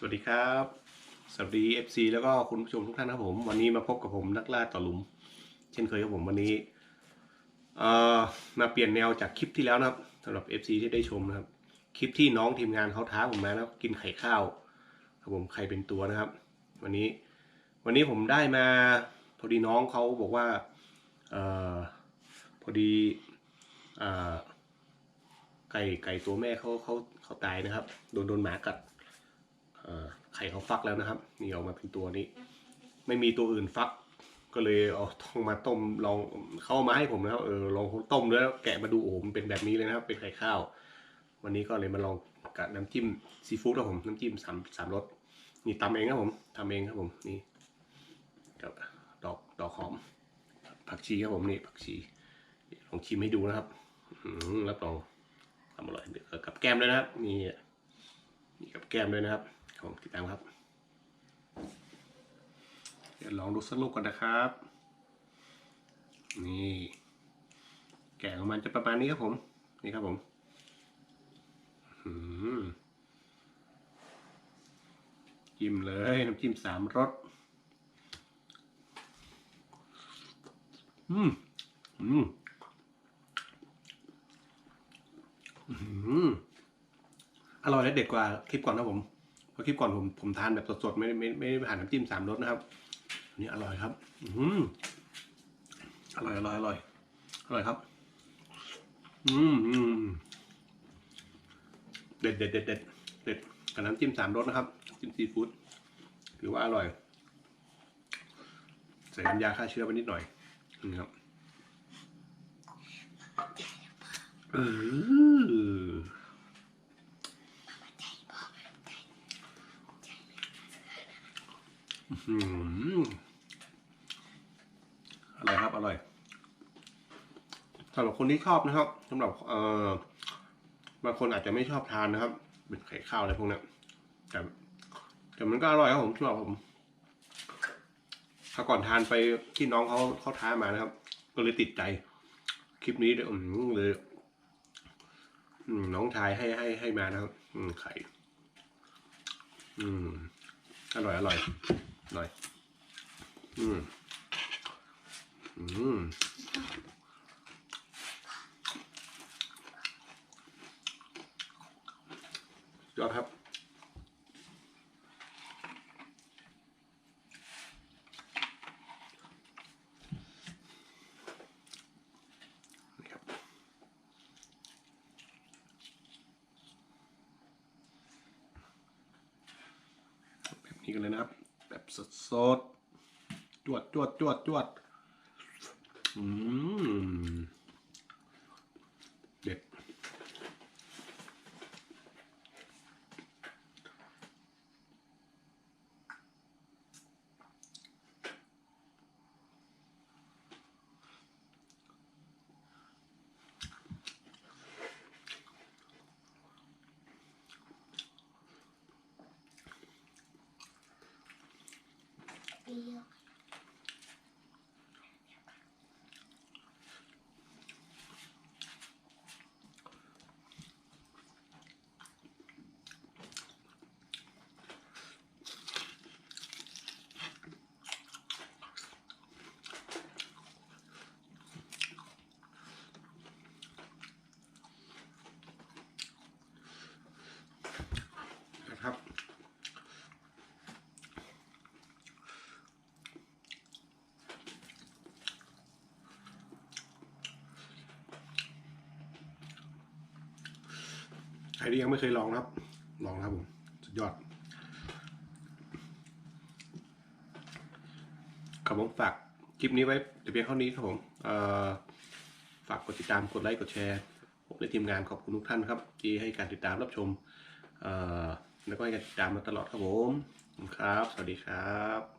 สวัสดีครับ สวัสดี FC แล้วก็คุณผู้ชมทุกท่านครับผม วันนี้มาพบกับผมนักล่าต่อหลุม เช่นเคยครับผมวันนี้เอ่อมาเปลี่ยนแนวจากคลิปที่แล้วนะครับสำหรับ FC ที่ได้ชมนะครับ คลิปที่น้องทีมงานเขาท้าผมมาแล้วกินไข่ข้าวครับผมไข่เป็นตัวนะครับ วันนี้ วันนี้ผมได้มาพอดีน้องเขาบอกว่าเอ่อพอดีอ่าไก่ไก่ตัวแม่เขาเขาเขาตายนะครับ โดนโดนหมากัด ไข่เขาฟักแล้วนะครับนี่ออกมาเป็นตัวนี้ ไม่มีตัวอื่นฟัก ก็เลยเอาต้องมาต้มลองเข้ามาให้ผมนะครับเออลองต้มแล้วแกะมาดูโอ้มันเป็นแบบนี้เลยนะครับ เป็นไข่ข้าว วันนี้ก็เลยมาลองกับน้ำจิ้มซีฟู้ดครับผมน้ำจิ้มสามสามรสนี่ตำเองครับผมทำเองครับผมนี่กับดอกดอกหอม ผักชีครับผมนี่ผักชีลองชิมให้ดูนะครับอื้อหือรับรองทำอร่อยกับแก้มด้วยนะครับมีมีกับแก้มด้วยนะครับ ผมติดตามครับ เดี๋ยวลองดูสักลูกก่อนนะครับ นี่แกะออกมาจะประมาณนี้ครับผม นี่ครับผมหือจิ้มเลยน้ำจิ้มสามรส อืม อืม อื้อร่อยและเด็ดกว่าคลิปก่อนนะผม ราะคลิปก่อนผมผมทานแบบสดๆไม่ไม่ไม่ได้ผ่านน้ำจิ้มสามรสนะครับอันนี้อร่อยครับ อืมอร่อยอร่อยอร่อยอร่อยครับ อืมอืมเด็ดเด็ดเด็ดเด็ดเด็ดกับน้ำจิ้มสามรสนะครับ จิ้มซีฟู้ดถือว่าอร่อย ใส่น้ำยาฆ่าเชื้อไปนิดหน่อยนี่ครับเออ อืมอร่อยครับ อร่อยสำหรับคนที่ชอบนะครับสำหรับเอ่อบางคนอาจจะไม่ชอบทานนะครับ เป็นไข่ข้าวอะไรพวกนี้แต่แต่มันก็อร่อยครับผมสำหรับผมถ้าก่อนทานไปที่น้องเขาเขาท้ามานะครับ ก็เลยติดใจ คลิปนี้เลยอืมเลยน้องชายให้ให้ให้มานะครับ อืมไข่ อืม อร่อยอร่อย หน่อย อืมอืมยอดครับนี่กันเลยนะครับ แบบสดๆจวดจวดจวดจวดอืม ใครที่ยังไม่เคยลองนะครับ ลองนะครับผม สุดยอด ครับผมฝากคลิปนี้ไว้แต่เพียงเท่านี้ครับผมฝากกดติดตาม กดไลค์ กดแชร์ผมและทีมงานขอบคุณทุกท่านครับ ที่ให้การติดตามรับชมแล้วก็ให้การติดตามมาตลอดครับผม ครับ สวัสดีครับ